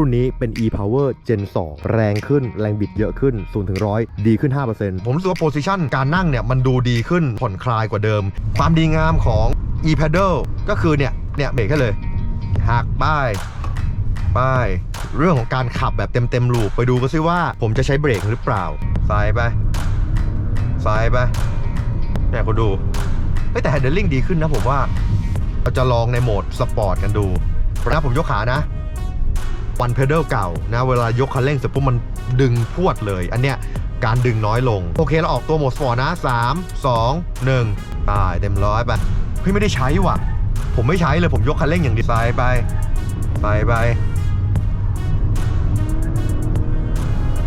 รุ่นนี้เป็น e-power gen 2 แรงขึ้น แรงบิดเยอะขึ้น0ถึง100ดีขึ้น 5%ผมรู้สึกว่าโพซิชันการนั่งเนี่ย มันดูดีขึ้นผ่อนคลายกว่าเดิม ความดีงามของ e-pedal ก็คือเนี่ย เนี่ยเบรกให้เลยหักป้ายป้าย เรื่องของการขับแบบเต็มเต็มลูปไปดูกันซิว่าผมจะใช้เบรกหรือเปล่าซ้ายไปซ้ายไปเนี่ยคุณดูเฮ้ยแต่ handling ดีขึ้นนะผมว่าเราจะลองในโหมดสปอร์ตกันดูนะผมยกขานะ วันเพดลเก่านะเวลายกคันเร่งเสร็จปุ๊บมันดึงพวดเลย อันเนี้ยการดึงน้อยลง โอเคเราออกตัวโหมดสปอร์ตนะ 3 2 1ตายเต็มร้อยไปเฮ้ยไม่ได้ใช้ว่ะ ผมไม่ใช้เลยผมยกคันเร่งอย่างดีไซน์ไปไปไป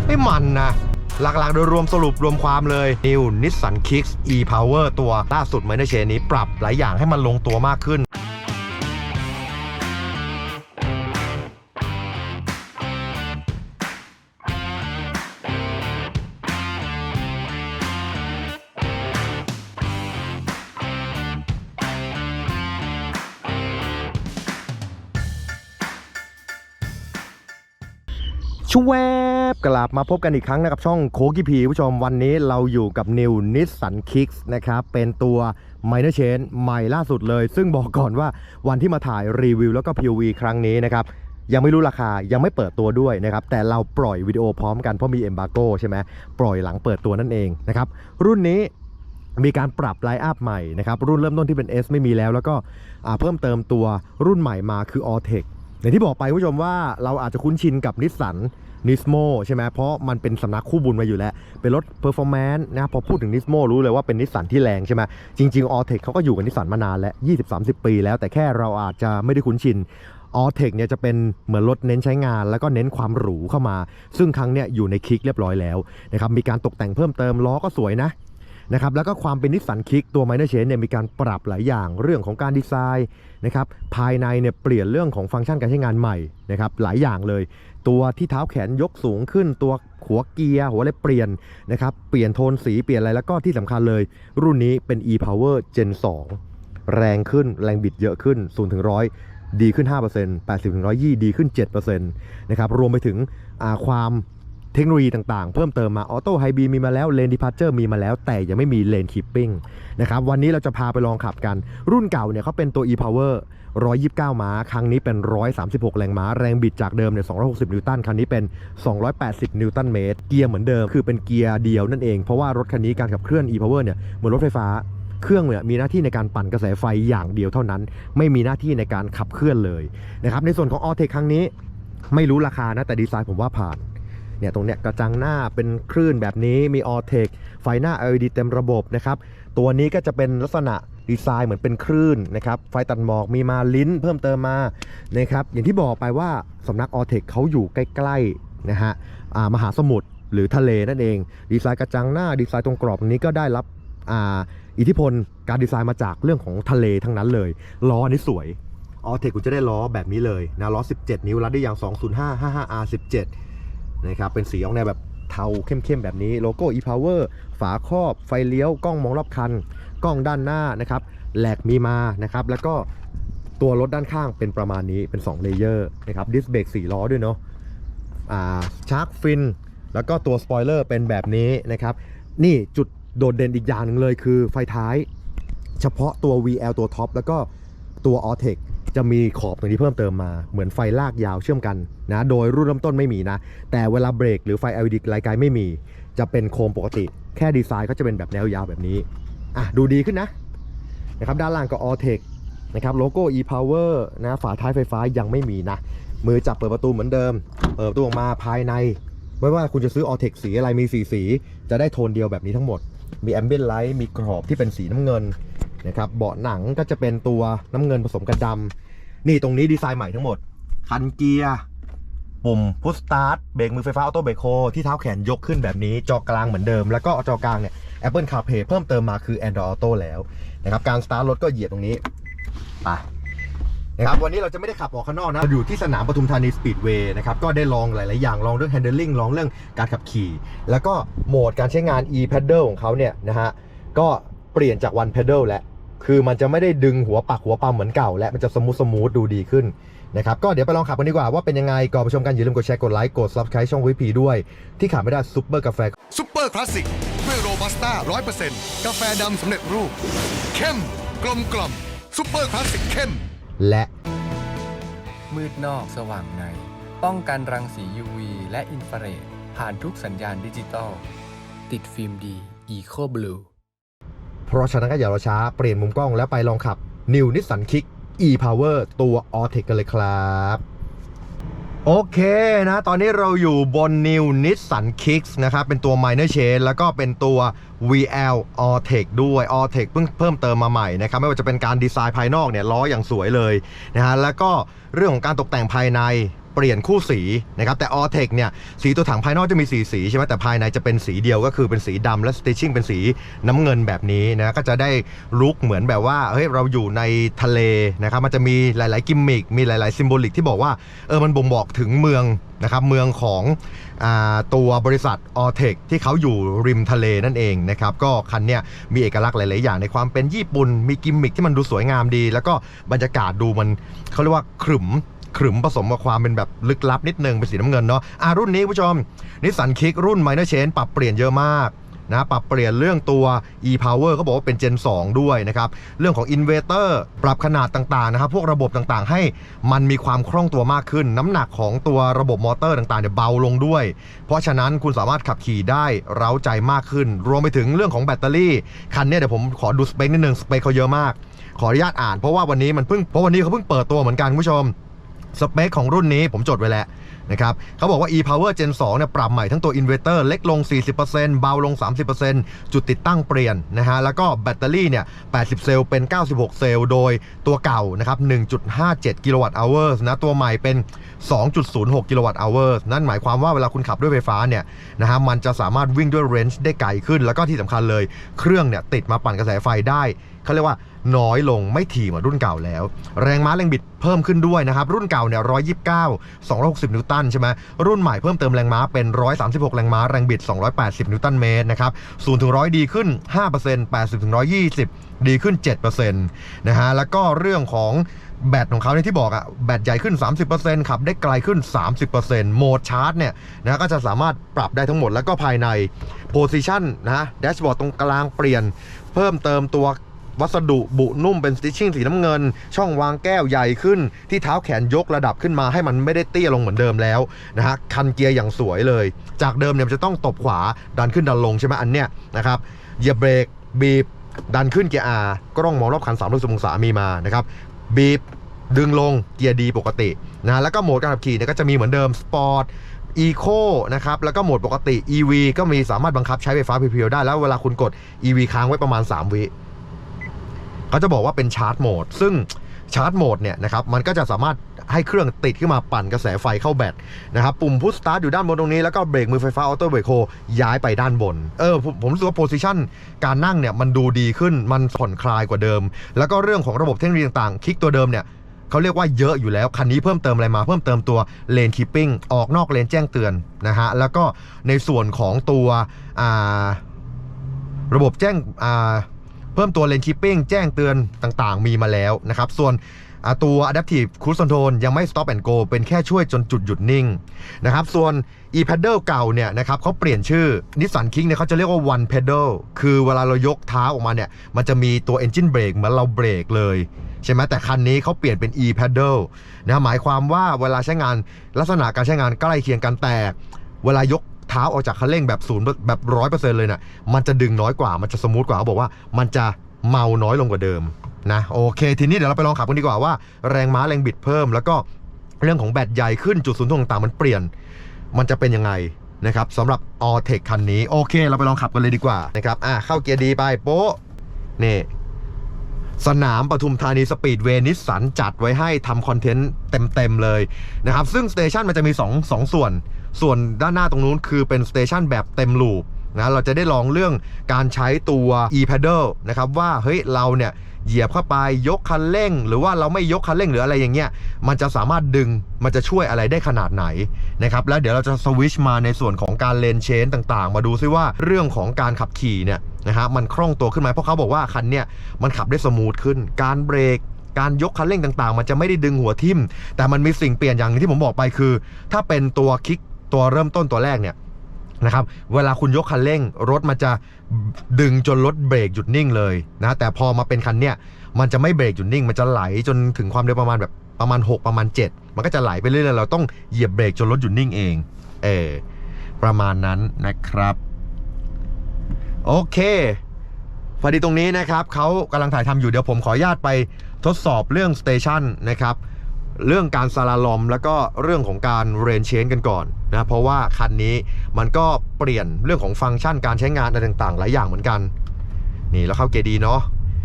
ไม่มันนะหลักๆ โดยรวมสรุปรวมความเลย New Nissan Kicks e-Power ตัวล่าสุดไมเนเชนนี้ปรับหลายอย่างให้มันลงตัวมากขึ้น ชวบกลับมาพบกันอีกครั้งนะครับช่องโคกิพีผู้ชมวันนี้เราอยู่กับ New Nissan Kicks นะครับ เป็นตัว Minor Change ใหม่ล่าสุดเลย ซึ่งบอกก่อนว่าวันที่มาถ่ายรีวิวแล้วก็ POV ครั้งนี้นะครับ ยังไม่รู้ราคายังไม่เปิดตัวด้วยนะครับ แต่เราปล่อยวิดีโอพร้อมกันเพราะมี Embargo ใช่ไหมปล่อยหลังเปิดตัวนั่นเองนะครับ รุ่นนี้มีการปรับไลน์อัพใหม่นะครับรุ่นเริ่มต้นที่เป็น S ไม่มีแล้ว แล้วก็เพิ่มเติมตัวรุ่นใหม่มาคือ All Tech อย่างที่บอกไปผู้ชมว่าเราอาจจะคุ้นชินกับนิสสัน นิสโมใช่ไหมเพราะมันเป็นสำนักคู่บุญมาอยู่แล้ว เป็นรถเพอร์ฟอร์แมนซ์นะพอพูดถึงนิสโมรู้เลยว่าเป็นนิสสันที่แรงใช่ไหมจริงๆออเทคเขาก็อยู่กับนิสสันมานานแล้ว 20-30 ปีแล้วแต่แค่เราอาจจะไม่ได้คุ้นชินออเทคเนี่ยจะเป็นเหมือนรถเน้นใช้งานแล้วก็เน้นความหรูเข้ามา ซึ่งครั้งเนี่ยอยู่ในคลิกเรียบร้อยแล้วนะครับมีการตกแต่งเพิ่มเติมล้อก็สวยนะนะครับแล้วก็ความเป็นนิสสันคลิกตัวไมเนอร์เชนเนี่ยมีการปรับหลายอย่างเรื่องของการดีไซน์นะครับภายในเนี่ยเปลี่ยนเรื่องของฟังก์ชันการใช้งานใหม่นะครับหลายอย่างเลย ตัวที่เท้าแขนยกสูงขึ้นตัวหัวเกียร์หัวอะไรเปลี่ยนนะครับ เปลี่ยนโทนสีเปลี่ยนอะไรแล้วก็ที่สำคัญเลย รุ่นนี้เป็น e-power gen 2 แรงขึ้นแรงบิดเยอะขึ้น0ถึง100ดีขึ้น 5% 80ถึง120 ดีขึ้น 7%นะครับรวมไปถึงความเทคโนโลยีต่างๆ เพิ่มเติมมาออโต้ไฮบีมีมาแล้วเลนดิพาร์เจอร์มีมาแล้ว แต่ยังไม่มีเลนคิปปิ้งนะครับวันนี้เราจะพาไปลองขับกัน รุ่นเก่าเนี่ยเขาเป็นตัว e-power 129 ม้า ครั้งนี้เป็น 136 แรงม้า แรงบิดจากเดิมเนี่ย 260 นิวตันครั้งนี้เป็น 280 นิวตันเมตร เกียร์เหมือนเดิม คือเป็นเกียร์เดียวนั่นเอง เพราะว่ารถคันนี้การขับเคลื่อน e-power เนี่ย เหมือนรถไฟฟ้า เครื่องเนี่ยมีหน้าที่ในการปั่นกระแสไฟอย่างเดียวเท่านั้น ไม่มีหน้าที่ในการขับเคลื่อนเลยนะครับ ในส่วนของ a l t e c ครั้งนี้ ไม่รู้ราคานะ แต่ดีไซน์ผมว่าผ่าน เนี่ยตรงเนี้ยกระจังหน้าเป็นคลื่นแบบนี้ มี a l t e c ไฟหน้า LED เต็มระบบนะครับ ตัวนี้ก็จะเป็นลักษณะ ดีไซน์เหมือนเป็นคลื่นนะครับไฟตัดหมอกมีมาลิ้นเพิ่มเติมมานะครับอย่างที่บอกไปว่าสำนักออเทคเขาอยู่ใกล้ๆนะฮะมหาสมุทรหรือทะเลนั่นเอง ดีไซน์กระจังหน้าดีไซน์ตรงกรอบนี้ก็ได้รับอ,อิทธิพลการดีไซน์มาจากเรื่องของทะเลทั้งนั้นเลยล้ออันนี้สวยออเทคคุณจะได้ล้อแบบนี้เลยนะล้อ 17 นิ้วรัดได้อย่าง 205 55 R17 นะครับเป็นสีออกแนวแบบ เทาเข้มๆแบบนี้โลโก้ e-power ฝาครอบไฟเลี้ยวกล้องมองรอบคัน กล้องด้านหน้านะครับแหลกมีมานะครับแล้วก็ตัวรถด้านข้างเป็นประมาณนี้เป็น2เลเยอร์นะครับดิสเบรก4ล้อด้วยเนาะอ่าชาร์กฟินแล้วก็ตัวสปอยเลอร์เป็นแบบนี้นะครับนี่จุดโดดเด่นอีกอย่างหนึ่งเลยคือไฟท้าย เฉพาะตัว VL ตัวท็อปแล้วก็ตัว a l t e c จะมีขอบตรงนี้เพิ่มเติมมาเหมือนไฟลากยาวเชื่อมกันนะโดยรุ่นเริ่มต้นไม่มีนะ แต่เวลาเบรกหรือไฟ LED ไกลๆไม่มี จะเป็นโคมปกติ แค่ดีไซน์ก็จะเป็นแบบแนวยาวแบบนี้อะดูดีขึ้นนะนะครับด้านล่างก็ a l t e c นะครับโลโก้ e-power นะฝาท้ายไฟฟ้ายังไม่มีนะ มือจับเปิดประตูเหมือนเดิม เปิดประตูออกมาภายใน ไม่ว่าคุณจะซื้อ a l t e c สีอะไรมีสีสี จะได้โทนเดียวแบบนี้ทั้งหมด มี ambient light มีกรอบที่เป็นสีน้ำเงินนะครับเบาะหนังก็จะเป็นตัวน้ำเงินผสมกับดำ นี่ตรงนี้ดีไซน์ใหม่ทั้งหมด คันเกียร์ ปุ่มพุชสตาร์ทเบรกมือไฟฟ้าออโต้เบรกโฮที่เท้าแขนยกขึ้นแบบนี้ จอกลางเหมือนเดิม แล้วก็จอกลางเนี่ย Apple CarPlay เพิ่มเติมมาคือ Android Auto แล้วนะครับ การสตาร์ทรถก็เหยียบตรงนี้ ไปนะครับวันนี้เราจะไม่ได้ขับออกข้างนอกนะอยู่ที่สนามปทุมธานีสปีดเวย์นะครับก็ได้ลองหลาย ๆ อย่างลองเรื่อง handling ลองเรื่องการขับขี่ แล้วก็โหมดการใช้งาน e pedal ของเขาเนี่ยนะฮะก็เปลี่ยนจาก one pedal แล้ว คือมันจะไม่ได้ดึงหัวปักหัวปั๊มเหมือนเก่า และมันจะสมูทสมูทดูดีขึ้นนะครับก็เดี๋ยวไปลองขับกันดีกว่าว่าเป็นยังไงก่อนไปชมกันอย่าลืมกดแชร์กดไลค์กด subscribe ช่องวิพีด้วย ที่ขาดไม่ได้ซุปเปอร์กาแฟซุปเปอร์คลาสสิกด้วยโรบัสต้าร้อยเปอร์เซ็นต์กาแฟดำสำเร็จรูป เข้ม กลมกล่อมซุปเปอร์คลาสสิกเข้ม และมืดนอกสว่างใน ป้องกันรังสี UV และอินฟราเรดผ่านทุกสัญญาณดิจิตอลติดฟิล์มดี Eco Blue เพราะฉะนั้นก็อย่ารอช้าเปลี่ยนมุมกล้องแล้วไปลองขับ New Nissan Kick e-Power ตัว a l t e c กันเลยครับ โอเคนะ ตอนนี้เราอยู่บน New Nissan Kicks นะครับ เป็นตัว Minor Change แล้วก็เป็นตัว VL a l t e c ด้วย a l t e c เพิ่งเพิ่มเติมมาใหม่นะครับ ไม่ว่าจะเป็นการดีไซน์ภายนอกเนี่ยล้ออย่างสวยเลยนะฮะแล้วก็เรื่องของการตกแต่งภายใน ปลี่ยนคู่สีนะครับแต่ a l t e c เนี่ยสีตัวถังภายนอกจะมีสีสีใช่ไหมแต่ภายในจะเป็นสีเดียวก็คือเป็นสีดำและ stitching เป็นสีน้ำเงินแบบนี้นะก็จะได้ลุคเหมือนแบบว่าเฮ้ยเราอยู่ในทะเลนะครับมันจะมีหลาย ๆ กิมมิคมีหลาย ๆ ซิมโบลิกที่บอกว่าเออมันบ่งบอกถึงเมืองนะครับเมืองของอตัวบริษัท a l t e c ที่เขาอยู่ริมทะเลนั่นเองนะครับก็คันเนี้ยมีเอกลักษณ์หลาย ๆ อย่างในความเป็นญี่ปุ่น มีกิมมิคที่มันดูสวยงามดี แล้วก็บรรยากาศดูมันเขาเรียกว่าขรึม ขรึมผสมกับความเป็นแบบลึกลับนิดนึงเป็นสีน้ำเงินเนาะอ่ารุ่นนี้คุณผู้ชมนิสสันคิกรุ่น Minor Change ปรับเปลี่ยนเยอะมากนะปรับเปลี่ยนเรื่องตัว e-power เขาบอกว่าเป็น Gen 2 ด้วยนะครับ เรื่องของ inverter ปรับขนาดต่างๆนะครับ พวกระบบต่างๆ ให้มันมีความคล่องตัวมากขึ้น น้ำหนักของตัวระบบมอเตอร์ต่างๆเนี่ยเบาลงด้วย เพราะฉะนั้นคุณสามารถขับขี่ได้เร้าใจมากขึ้น รวมไปถึงเรื่องของแบตเตอรี่ คันเนี้ยเดี๋ยวผมขอดูสเปคนิดนึง สเปคเขาเยอะมาก ขออนุญาตอ่านเพราะว่าวันนี้มันเพิ่งเพราะวันนี้เขาเพิ่งเปิดตัวเหมือนกันคุณผู้ชม สเปคของรุ่นนี้ผมจดไว้แล้วนะครับเขาบอกว่า e-power gen 2เนี่ยปรับใหม่ทั้งตัว inverter เตอร์เล็กลง 40%เบาลง 30%จุดติดตั้งเปลี่ยนนะฮะแล้วก็แบตเตอรี่เนี่ย 80 เซลล์เป็น 96 เซลล์โดยตัวเก่านะครับ 1.57 กิโลวัตต์ hours นะตัวใหม่เป็น 2.06 กิโลวัตต์ hours นั่นหมายความว่าเวลาคุณขับด้วยไฟฟ้าเนี่ยนะฮะมันจะสามารถวิ่งด้วย range ได้ไกลขึ้น แล้วก็ที่สำคัญเลยเครื่องเนี่ยติดมาปั่นกระแสไฟได้เขาเรียกว่า น้อยลงไม่ถี่เหมือนรุ่นเก่าแล้ว แรงม้าแรงบิดเพิ่มขึ้นด้วยนะครับ รุ่นเก่าเนี่ย129 260นิวตันใช่ไหมรุ่นใหม่เพิ่มเติมแรงม้าเป็น136แรงม้าแรงบิด280นิวตันเมตรนะครับ0ถึง100ดีขึ้น5% 80ถึง120ดีขึ้น7%นะฮะแล้วก็เรื่องของแบตของเขาเนี่ยที่บอกอะแบตใหญ่ขึ้น 30%ขับได้ไกลขึ้น 30%โหมดชาร์จเนี่ยนะก็จะสามารถปรับได้ทั้งหมดแล้วก็ภายในโพซิชันนะแดชบอร์ดตรงกลางเปลี่ยน เพิ่มเติมตัว วัสดุบุนุ่มเป็นสติชชิ่งสีน้ำเงิน ช่องวางแก้วใหญ่ขึ้น ที่เท้าแขนยกระดับขึ้นมาให้มันไม่ได้เตี้ยลงเหมือนเดิมแล้วนะฮะคันเกียร์อย่างสวยเลย จากเดิมเนี่ยจะต้องตบขวาดันขึ้นดันลงใช่ไหมอันเนี้ยนะครับเหยียบเบรกบีบ ดันขึ้นเกียร์ R กล้องมองรอบคัน3 6 0องศามีมานะครับบีบดึงลงเกียร์ดีปกตินะแล้วก็โหมดการขับขี่เนี่ยก็จะมีเหมือนเดิมสปอร์ต Eco นะครับแล้วก็โหมดปกติ EV ก็มีสามารถบังคับใช้ไฟฟ้าเพียวๆได้แล้วเวลาคุณกด EV ค้างไว้ประมาณ 3 วิ เขาจะบอกว่าเป็นชาร์จโหมด ซึ่งชาร์จโหมดเนี่ยนะครับมันก็จะสามารถให้เครื่องติดขึ้นมาปั่นกระแสไฟเข้าแบตนะครับปุ่มพุชสตาร์ทอยู่ด้านบนตรงนี้ แล้วก็เบรกมือไฟฟ้าออโต้เบรกโฮย้ายไปด้านบน เออผมผมรู้สึกว่าโพซิชันการนั่งเนี่ยมันดูดีขึ้นมันผ่อนคลายกว่าเดิม แล้วก็เรื่องของระบบเทคโนโลยีต่างๆ คลิกตัวเดิมเนี่ยเขาเรียกว่าเยอะอยู่แล้ว คันนี้เพิ่มเติมอะไรมาเพิ่มเติมตัวเลนคีปปิ้งออกนอกเลนแจ้งเตือนนะฮะแล้วก็ในส่วนของตัวระบบแจ้งอ่า พิ่มตัวเลนคีปปิ้งแจ้งเตือนต่างๆ มีมาแล้วนะครับ ส่วนตัว Adaptive Cruise Control ยังไม่ Stop and Go เป็นแค่ช่วยจนจุดหยุดนิ่งนะครับ ส่วน e-pedal เก่าเนี่ยนะครับเขาเปลี่ยนชื่อ Nissan Kick เนี่ยเขาจะเรียกว่า one pedal คือเวลาเรายกเท้าออกมาเนี่ย มันจะมีตัว engine brake เหมือนเราเบรกเลย ใช่ไหมแต่คันนี้เขาเปลี่ยนเป็น e-pedal นะหมายความว่าเวลาใช้งานลักษณะการใช้งานใกล้เคียงกันแต่ เวลายก เท้าออกจากคันเร่งแบบศูนย์แบบร้อยเปอร์เซ็นต์เลยนะ่ะมันจะดึงน้อยกว่ามันจะสมูทกว่าเขาบอกว่ามันจะเมาน้อยลงกว่าเดิมนะโอเค ทีนี้เดี๋ยวเราไปลองขับกันดีกว่าว่าแรงม้าแรงบิดเพิ่ม แล้วก็เรื่องของแบตใหญ่ขึ้นจุดศูนย์ถ่วงต่างมันเปลี่ยน มันจะเป็นยังไงนะครับสำหรับ a l t e c คันนี้โอเค เราไปลองขับกันเลยดีกว่านะครับอะเข้าเกียร์ดีไปโป๊ะนี่สนามปทุมธานีสปีดเวนิสสันจัดไว้ให้ทำคอนเทนต์เต็ม ๆ เลยนะครับ ซึ่งสเตชันมันจะมี2 2 ส่วน ส่วนด้านหน้าตรงนู้นคือเป็นสเตชันแบบเต็มลูปนะเราจะได้ลองเรื่องการใช้ตัว e-pedal นะครับว่าเฮ้ยเราเนี่ยเหยียบเข้าไปยกคันเร่ง หรือว่าเราไม่ยกคันเร่งหรืออะไรอย่างเงี้ยมันจะสามารถดึงมันจะช่วยอะไรได้ขนาดไหนนะครับแล้วเดี๋ยวเราจะสวิชมาในส่วนของการเลนเชนต่างๆ มาดูซิว่าเรื่องของการขับขี่เนี่ยนะฮะมันคล่องตัวขึ้นไหมเพราะเขาบอกว่าคันเนี่ยมันขับได้สมูทขึ้น การเบรกการยกคันเร่งต่างๆ มันจะไม่ได้ดึงหัวทิ่ม แต่มันมีสิ่งเปลี่ยนอย่างหนึงที่ผมบอกไปคือ ถ้าเป็นตัวคิก ตัวเริ่มต้นตัวแรกเนี่ยนะครับเวลาคุณยกคันเร่ง รถมันจะดึงจนรถเบรกหยุดนิ่งเลยนะแต่พอมาเป็นคันเนี้ยมันจะไม่เบรกหยุดนิ่ง มันจะไหลจนถึงความเร็วประมาณแบบประมาณ 6 ประมาณ 7 มันก็จะไหลไปเรื่อยๆเราต้องเหยียบเบรกจนรถหยุดนิ่งเองเออประมาณนั้นนะครับ โอเคพอดีตรงนี้นะครับเขากำลังถ่ายทำอยู่เดี๋ยวผมขออนุญาตไปทดสอบเรื่องสเตชันนะครับ เรื่องการซาลาลอม แล้วก็เรื่องของการเรนเชนกันก่อนนะเพราะว่าคันนี้มันก็เปลี่ยนเรื่องของฟังก์ชันการใช้งานอะไรต่างๆ หลายอย่างเหมือนกัน นี่แล้วเข้าเกียร์ดีเนาะ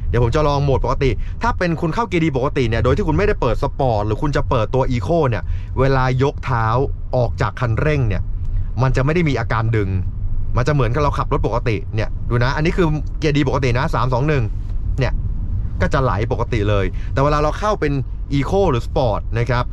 เดี๋ยวผมจะลองโหมดปกติ ถ้าเป็นคุณเข้าเกียร์ดีปกติเนี่ยโดยที่คุณไม่ได้เปิดสปอร์ตหรือคุณจะเปิดตัวอีโคเนี่ยเวลายกเท้าออกจากคันเร่งเนี่ยมันจะไม่ได้มีอาการดึง มันจะเหมือนกับเราขับรถปกติเนี่ยดูนะ อันนี้คือเกียร์ดีปกตินะ3 2 1เนี่ยก็จะไหลปกติเลย แต่เวลาเราเข้าเป็น Eco หรือ Sport นะครับ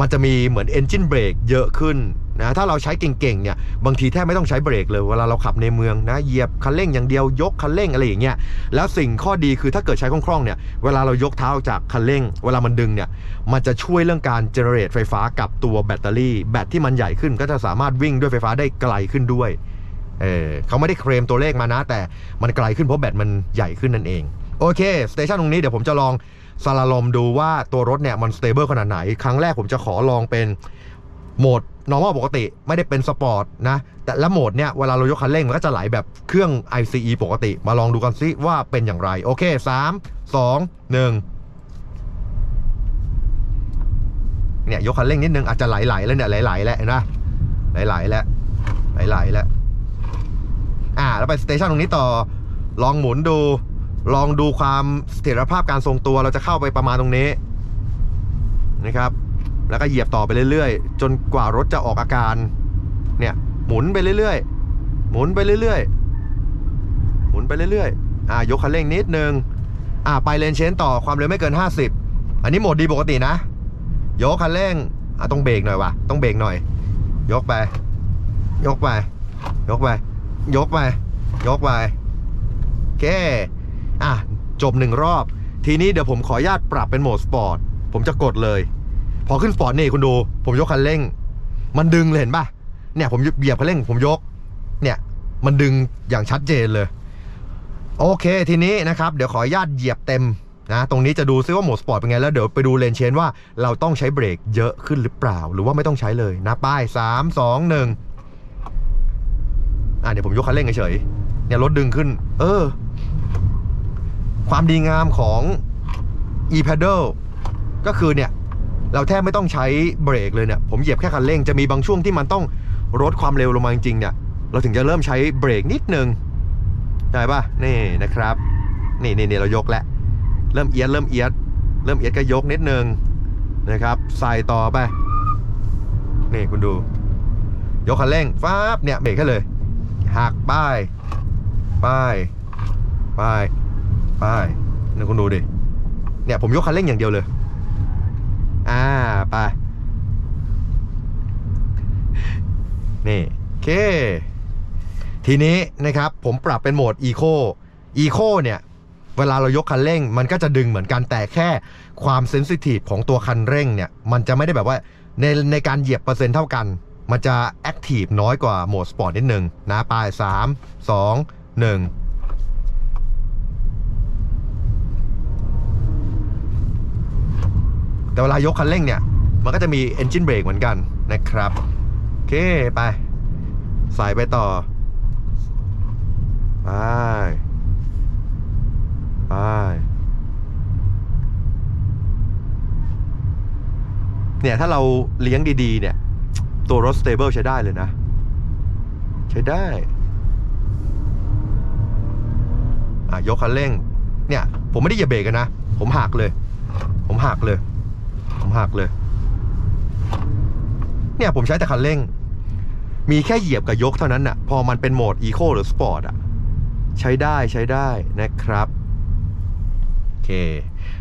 มันจะมีเหมือน Engine Brake เยอะขึ้นนะถ้าเราใช้เก่งๆเนี่ยบางทีแทบไม่ต้องใช้เบรกเลย เวลาเราขับในเมืองนะเหยียบคันเร่งอย่างเดียวยกคันเร่งอะไรอย่างเงี้ยแล้วสิ่งข้อดีคือถ้าเกิดใช้คล่องๆเนี่ยเวลาเรายกเท้าออกจากคันเร่ง เวลามันดึงเนี่ยมันจะช่วยเรื่องการเจเนเรตไฟฟ้ากับตัวแบตเตอรี่ แบตที่มันใหญ่ขึ้นก็จะสามารถวิ่งด้วยไฟฟ้าได้ไกลขึ้นด้วยเออเขาไม่ได้เคลมตัวเลขมานะ แต่มันไกลขึ้นเพราะแบตมันใหญ่ขึ้นนั่นเองโอเคสเตชันตรงนี้เดี๋ยวผมจะลอง สลาลอมดูว่าตัวรถเนี่ยมันสเตเบิลขนาดไหน ครั้งแรกผมจะขอลองเป็นโหมด normal ปกติไม่ได้เป็นสปอร์ตนะ แต่ละโหมดเนี่ย เวลาเรายกคันเร่ง มันก็จะไหลแบบเครื่อง ICE ปกติ มาลองดูกันซิว่าเป็นอย่างไร โอเค 3 2 1เนี่ยยกคันเร่งนิดนึงอาจจะไหลๆแล้วเนี่ยไหลๆแล้วเห็นปะไหลๆแล้วไหลๆแล้วอ่าแล้วไปสเตชันตรงนี้ต่อลองหมุนดู ลองดูความเสถียรภาพการทรงตัวเราจะเข้าไปประมาณตรงนี้นะครับ แล้วก็เหยียบต่อไปเรื่อยๆ จนกว่ารถจะออกอาการเนี่ยหมุนไปเรื่อยๆ หมุนไปเรื่อยๆ หมุนไปเรื่อยๆ อ่ายกคันเร่งนิดนึง อ่าไปเลนเชนต่อความเร็วไม่เกิน 50 อันนี้โหมดดีปกตินะ ยกคันเร่งอะต้องเบรกหน่อยวะต้องเบรกหน่อย ยกไป ยกไป ยกไป ยกไป ยกไป โอเค อะ จบหนึ่งรอบ ทีนี้เดี๋ยวผมขออนุญาตปรับเป็นโหมดสปอร์ต ผมจะกดเลย พอขึ้นสปอร์ตนี่คุณดู ผมยกคันเร่ง มันดึงเลยเห็นป่ะเนี่ยผมเหยียบคันเร่ง ผมยก เนี่ย มันดึงอย่างชัดเจนเลย โอเค ทีนี้นะครับ เดี๋ยวขออนุญาตเหยียบเต็มนะ ตรงนี้จะดูซิว่าโหมดสปอร์ตเป็นไง แล้วเดี๋ยวไปดูเลนเชนว่าเราต้องใช้เบรกเยอะขึ้นหรือเปล่า หรือว่าไม่ต้องใช้เลยนะ ป้ายสามสองหนึ่งอะเดี๋ยวผมยกคันเร่งเฉยเนี่ยรถดึงขึ้น เออ ความดีงามของ e-pedal ก็คือเนี่ย เราแทบไม่ต้องใช้เบรกเลยเนี่ย ผมเหยียบแค่คันเร่งจะมีบางช่วงที่มันต้องลดความเร็วลงมาจริงๆเนี่ย เราถึงจะเริ่มใช้เบรกนิดนึงได้ปะนี่นะครับนี่นี่นี่เรายกแล้วเริ่มเอียดเริ่มเอียดเริ่มเอียดก็ยกนิดนึงนะครับใส่ต่อไปนี่คุณดู ยกคันเร่งฟ้าบเนี่ยเบรกแค่เลยหักป้ายป้ายป้าย ป้ายนี่คุณดูดิ เนี่ยผมยกคันเร่งอย่างเดียวเลย อ่า ไป นี่โอเค ทีนี้นะครับผมปรับเป็นโหมดอีโคอีโคเนี่ย เวลาเรายกคันเร่ง มันก็จะดึงเหมือนกันแต่แค่ความเซนซิทีฟของตัวคันเร่งเนี่ย มันจะไม่ได้แบบว่าในในการเหยียบเปอร์เซ็นต์เท่ากัน มันจะแอคทีฟน้อยกว่าโหมดสปอร์ตนิดนึงนะปลาย3 2 1 แต่เวลายกคันเร่งเนี่ย มันก็จะมี Engine Brake เหมือนกันนะครับ โอเค ไปใส่ไปต่อ ไป ไป เนี่ย ถ้าเราเลี้ยงดีๆ เนี่ย ตัวรถสเตเบิลใช้ได้เลยนะ ใช้ได้อะยกคันเร่ง เนี่ย ผมไม่ได้เหยียบเบรกกันนะ ผมหักเลย ผมหักเลย หักเลย เนี่ยผมใช้แต่คันเร่ง มีแค่เหยียบกับยกเท่านั้นน่ะ พอมันเป็นโหมดอีโคหรือสปอร์ตอะ ใช้ได้ใช้ได้นะครับโอเค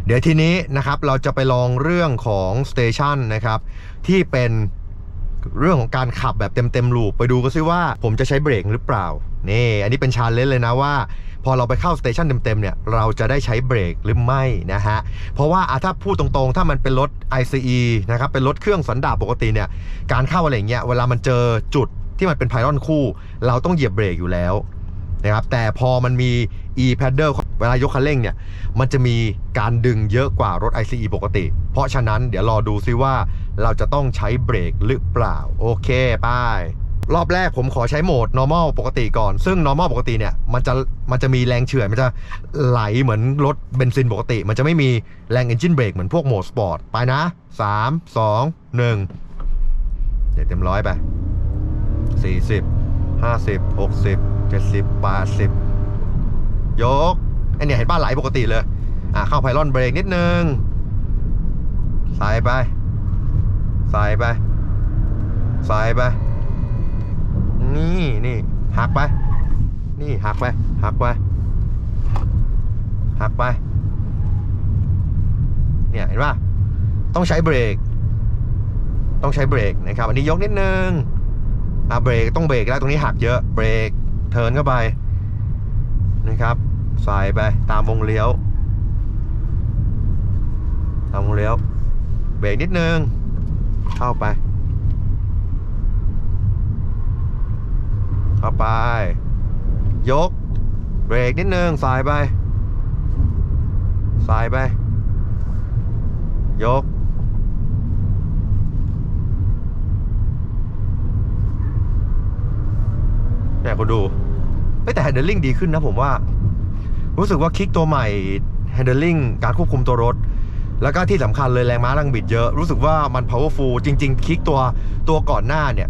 เดี๋ยวทีนี้นะครับเราจะไปลองเรื่องของสเตชันนะครับ ที่เป็นเรื่องของการขับแบบเต็มเต็มๆลูปไปดูกันซิว่าผมจะใช้เบรกหรือเปล่า นี่ อันนี้เป็นชาเลนจ์เลยนะว่า พอเราไปเข้าสเตชันเต็มๆเนี่ยเราจะได้ใช้เบรกหรือไม่นะฮะเพราะว่าถ้าพูดตรงๆ ถ้ามันเป็นรถ ICE นะครับเป็นรถเครื่องสันดาปปกติเนี่ยการเข้าอะไรเงี้ยเวลามันเจอจุดที่มันเป็นไพลอนคู่ เราต้องเหยียบเบรกอยู่แล้วนะครับแต่พอมันมี e paddle เวลายกคันเร่งเนี่ย มันจะมีการดึงเยอะกว่ารถ ICE ปกติ เพราะฉะนั้นเดี๋ยวรอดูซิว่าเราจะต้องใช้เบรกหรือเปล่า โอเค ไป รอบแรกผมขอใช้โหมด normal ปกติก่อน ซึ่ง normal ปกติเนี่ย มันจะ มันจะมีแรงเฉื่อย มันจะไหลเหมือนรถเบนซินปกติ มันจะไม่มีแรง engine brake เหมือนพวกโหมดสปอร์ต ไปนะ 3 2 1 เดี๋ยวเต็มร้อยไป 40 50 60 70 80 ยกไอเนี่ยเห็นบ้านไหลปกติเลย อะเข้าไพลอนเบรกนิดนึง ใส่ไป ใส่ไป ใส่ไป หักไป นี่หักไป หักไป หักไป เนี่ยเห็นป่ะ ต้องใช้เบรก ต้องใช้เบรกนะครับ อันนี้ยกนิดนึง อะเบรกต้องเบรกแล้วตรงนี้หักเยอะ เบรก เทิร์นเข้าไป นะครับ ใส่ไปตามวงเลี้ยว ตามวงเลี้ยว เบรกนิดนึง เข้าไป เข้าไป ยก เบรกนิดนึงสายไปสายไป ยก เนี่ยคุณดูแต่ handling ดีขึ้นนะผมว่า รู้สึกว่าคลิกตัวใหม่ handling การควบคุมตัวรถ แล้วก็ที่สำคัญเลยแรงม้าแรงบิดเยอะ รู้สึกว่ามัน powerful จริง ๆ คลิกตัวตัวก่อนหน้าเนี่ย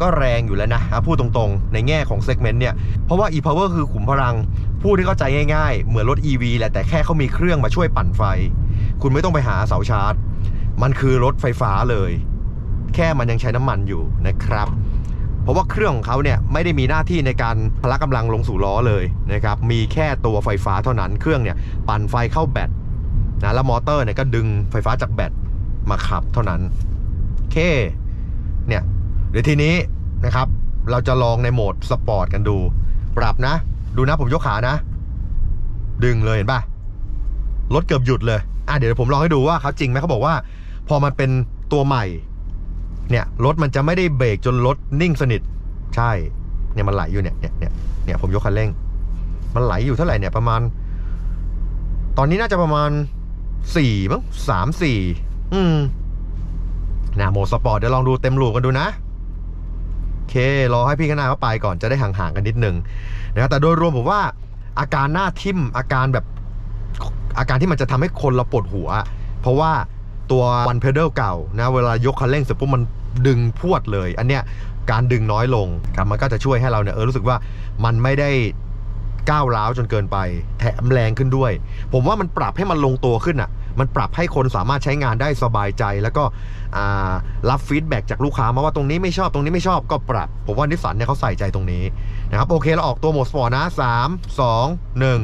ก็แรงอยู่แล้วนะพูดตรงๆ ในแง่ของเซกเมนต์เนี่ย เพราะว่า e-power คือขุมพลังพูดที่เข้าใจง่ายๆ เหมือนรถ EV แหละแต่แค่เขามีเครื่องมาช่วยปั่นไฟ คุณไม่ต้องไปหาเสาชาร์จ มันคือรถไฟฟ้าเลย แค่มันยังใช้น้ำมันอยู่นะครับ เพราะว่าเครื่องของเขาเนี่ยไม่ได้มีหน้าที่ในการพละกำลังลงสู่ล้อเลยนะครับ มีแค่ตัวไฟฟ้าเท่านั้น เครื่องเนี่ยปั่นไฟเข้าแบตนะแล้วมอเตอร์เนี่ยก็ดึงไฟฟ้าจากแบตมาขับเท่านั้น โอเค เนี่ย เดี๋ยวทีนี้นะครับ เราจะลองในโหมดสปอร์ตกันดู ปรับนะ ดูนะผมยกขานะ ดึงเลยเห็นป่ะรถเกือบหยุดเลย อะเดี๋ยวผมลองให้ดูว่าเขาจริงไหมเขาบอกว่า พอมันเป็นตัวใหม่ เนี่ยรถมันจะไม่ได้เบรกจนรถนิ่งสนิท ใช่ เนี่ยมันไหลอยู่เนี่ย เนี่ยเนี่ยเนี่ยผมยกคันเร่ง มันไหลอยู่เท่าไหร่เนี่ยประมาณ ตอนนี้น่าจะประมาณสี่มั้งสามสี่อืมนะโหมดสปอร์ตเดี๋ยวลองดูเต็มลูกกันดูนะ เครอให้พี่ข้างหน้าเขาไปก่อนจะได้ห่างๆกันนิดนึงนะครับแต่โดยรวมผมว่าอาการหน้าทิ่มอาการแบบอาการที่มันจะทำให้คนเราปวดหัว เพราะว่าตัววันเพดลเก่านะเวลายกคันเร่งเสร็จปุ๊บมันดึงพวดเลย อันเนี้ยการดึงน้อยลงครับมันก็จะช่วยให้เราเนี่ยเออรู้สึกว่ามันไม่ได้ก้าวร้าวจนเกินไป แถมแรงขึ้นด้วย ผมว่ามันปรับให้มันลงตัวขึ้นอะ มันปรับให้คนสามารถใช้งานได้สบายใจ แล้วก็รับฟีดแบ็จากลูกค้ามาว่าตรงนี้ไม่ชอบตรงนี้ไม่ชอบก็ปรับ ผมว่านิสสันเนี่ยเขาใส่ใจตรงนี้นะครับโอเคเราออกตัวโหมดสปอร์ตนะสามสองหนึ่ง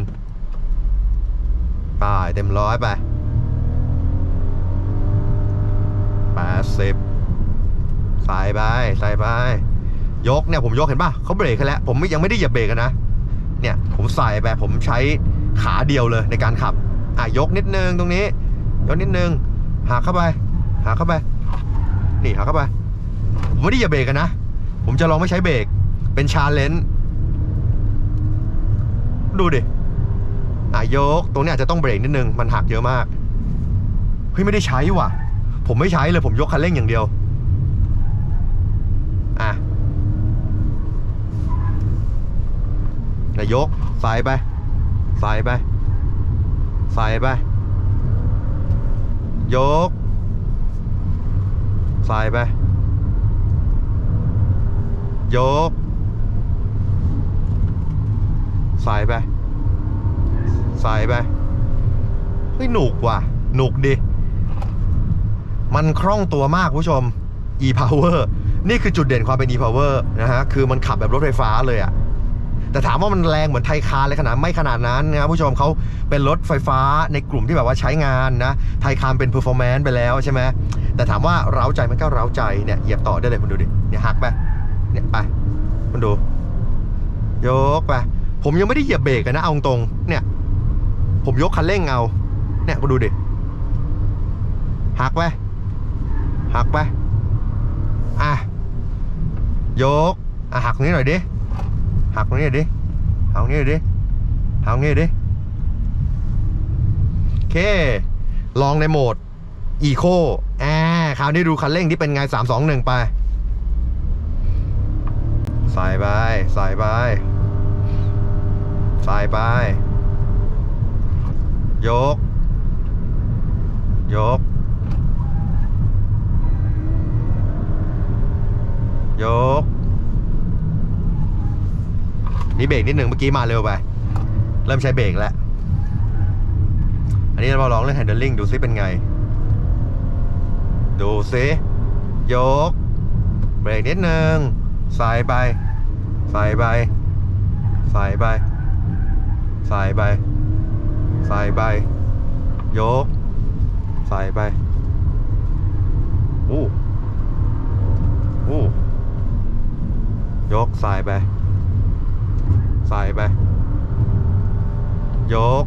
ไปเต็มร้อยไปแปดสิบใส่ไปใส่ไปยกเนี่ยผมยกเห็นป่ะเขาเบรกให้แล้วผมยังไม่ได้เหยียบเบรกนะเนี่ยผมใส่ไปผมใช้ขาเดียวเลยในการขับ อะยกนิดนึงตรงนี้ ยกนิดนึงหักเข้าไปหักเข้าไป นี่หักเข้าไปผมไม่ได้เหยียบเบรกกันนะ ผมจะลองไม่ใช้เบรก เป็นชาเลนจ์ ดูดิ อะยก ตรงนี้อาจจะต้องเบรกนิดนึง มันหักเยอะมาก เฮ้ยไม่ได้ใช้ว่ะ ผมไม่ใช้เลย ผมยกคันเร่งอย่างเดียว อะแล้วยกใส่ไปใส่ไป ใส่ไป ยก ใส่ไป ยก ใส่ไป ใส่ไป เฮ้ย หนุกว่ะ หนุกดิ มันคล่องตัวมากผู้ชม e-power นี่คือจุดเด่นความเป็น e-power นะฮะ คือมันขับแบบรถไฟฟ้าเลยอะ แต่ถามว่ามันแรงเหมือนไทคาร์เลยขนาดไม่ขนาดนั้นนะครับผู้ชมเขาเป็นรถไฟฟ้าในกลุ่มที่แบบว่าใช้งานนะไทคาร์เป็น performance ไปแล้วใช่ไหมแต่ถามว่าเร้าใจมันก็เร้าใจเนี่ยเหยียบต่อได้เลยคุณดูดิเนี่ยหักไปเนี่ยไปคุณดูยกไปผมยังไม่ได้เหยียบเบรกนะเอาตรงเนี่ย ผมยกคันเร่งเอาเนี่ยมาดูดิหักไปหักไปอะยกอะหักนี้หน่อยดิ หักตรงนี้หน่อยดิหักตรงนี้หน่อยดิหักตรงนี้หน่อยดิโอเค ลองในโหมด Eco อ่าคราวนี้ดูคันเร่งที่เป็นไง3 2 1ไปใส่ไปใส่ไปใส่ไป ยก ยก ยก นี่เบรกนิดหนึ่งเมื่อกี้มาเร็วไป เริ่มใช้เบรกแล้ว อันนี้เราลองเรื่อง handling ดูซิเป็นไง ดูซิยก เบรกนิดหนึ่งใส่ไปใส่ไปใส่ไปใส่ไปใส่ไปยกใส่ไปอู้อู้ยกใส่ไป ใส่ไป ยก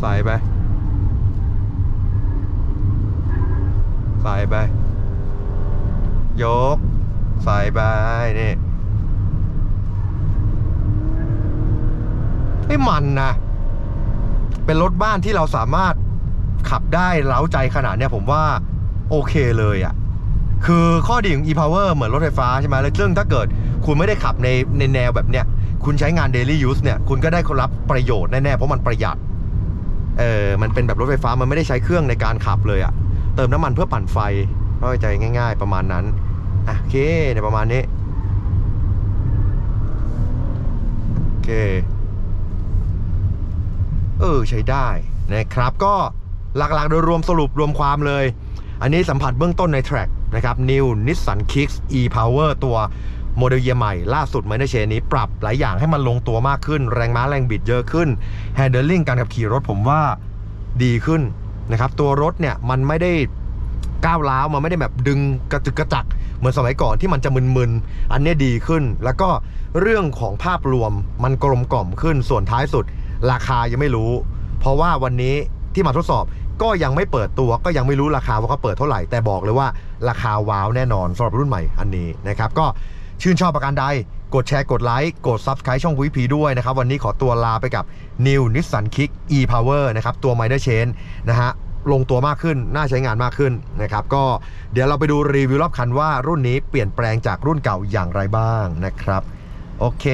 ใส่ไป ใส่ไป ยก ใส่ไปนี่ไม่มันนะ เป็นรถบ้านที่เราสามารถขับได้เล้าใจขนาดเนี้ยผมว่าโอเคเลยอะ่ะ คือข้อดีของ e-power เหมือนรถไฟฟ้าใช่ไหมแล้วซึ่งถ้าเกิดคุณไม่ได้ขับในในแนวแบบเนี้ย คุณใช้งาน daily use เนี่ย คุณก็ได้รับประโยชน์แน่ๆ เพราะมันประหยัด เออ มันเป็นแบบรถไฟฟ้า มันไม่ได้ใช้เครื่องในการขับเลยอะเติมน้ำมันเพื่อปั่นไฟเข้าใจง่าย ๆ ประมาณนั้น โอเคในประมาณนี้ โอเค เออ ใช้ได้นะครับ ก็หลักๆ โดยรวมสรุปรวมความเลย อันนี้สัมผัสเบื้องต้นในแทร็กนะครับ New Nissan Kicks e-Power ตัว โมเดลเยียร์ใหม่ล่าสุดไมเนเชนนี้ปรับหลายอย่างให้มันลงตัวมากขึ้น แรงม้าแรงบิดเยอะขึ้น Handling การขับขี่รถผมว่าดีขึ้นนะครับตัวรถเนี่ยมันไม่ได้ก้าวร้าวมันไม่ได้แบบดึงกระจึกกระจักเหมือนสมัยก่อนที่มันจะมึนๆ อันนี้ดีขึ้น แล้วก็เรื่องของภาพรวมมันกลมกล่อมขึ้นส่วนท้ายสุด ราคายังไม่รู้ เพราะว่าวันนี้ที่มาทดสอบก็ยังไม่เปิดตัวก็ยังไม่รู้ราคาว่าเขาเปิดเท่าไหร่แต่บอกเลยว่าราคาว้าวแน่นอนสำหรับรุ่นใหม่อันนี้นะครับก็ ชื่นชอบประการใด กดแชร์กดไลค์ กด Subscribe ช่องวิพีด้วยนะครับ วันนี้ขอตัวลาไปกับ New Nissan Kick e-Power นะครับ ตัว Minor Chain นะฮะลงตัวมากขึ้น น่าใช้งานมากขึ้นนะครับ ก็เดี๋ยวเราไปดูรีวิวรอบคันว่ารุ่นนี้เปลี่ยนแปลงจากรุ่นเก่าอย่างไรบ้างนะครับ โอเค